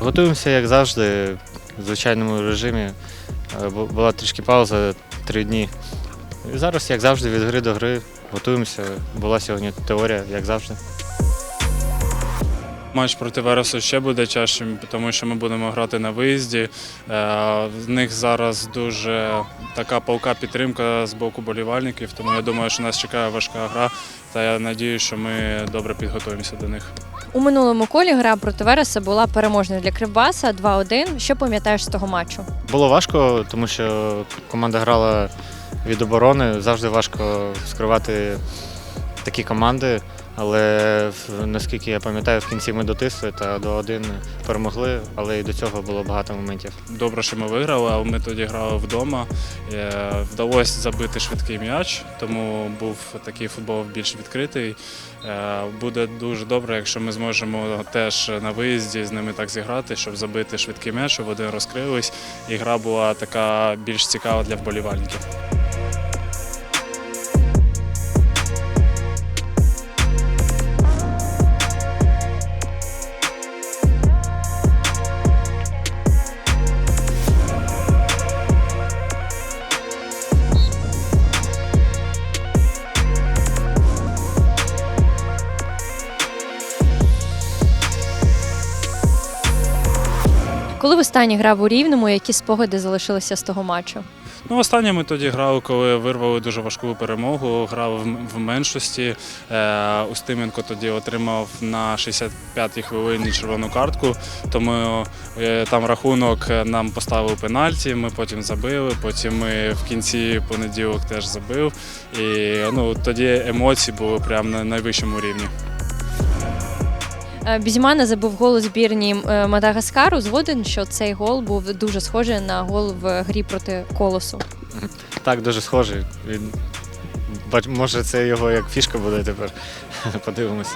Готуємося, як завжди, в звичайному режимі. Е, Була трішки пауза три дні. І зараз, як завжди, від гри до гри готуємося. Була сьогодні теорія, як завжди. Матч проти Вересу ще буде чашим, тому що ми будемо грати на виїзді. Е, В них зараз дуже така палка підтримка з боку болівальників, тому я думаю, що нас чекає важка гра. Та я надію, що ми добре підготуємося до них. У минулому колі гра проти Вереса була переможною для Кривбаса 2-1. Що пам'ятаєш з того матчу? Було важко, тому що команда грала від оборони. Завжди важко скривати такі команди. Але наскільки я пам'ятаю, в кінці ми дотисли та до 1 перемогли, але і до цього було багато моментів. Добре, що ми виграли, але ми тоді грали вдома. Е, Вдалося забити швидкий м'яч, тому був такий футбол більш відкритий. Е, Буде дуже добре, якщо ми зможемо теж на виїзді з ними так зіграти, щоб забити швидкий м'яч, щоб вони розкрились, і гра була така більш цікава для вболівальників. Коли в останній грав у Рівному, які спогади залишилися з того матчу? Ну, останнє ми тоді грали, коли вирвали дуже важку перемогу. Грали в, в меншості. Е, Устименко тоді отримав на 65-й хвилині червону картку. Тому е, там рахунок е, нам поставили пенальті. Ми потім забили. Потім ми в кінці понеділок теж забив. І ну тоді емоції були прямо на найвищому рівні. Е, Бізімана забув гол у збірні е, Мадагаскару. Згоден, що цей гол був дуже схожий на гол в грі проти Колосу. Так, дуже схожий. Він... бач- Може, це його як фішка буде тепер. Подивимось.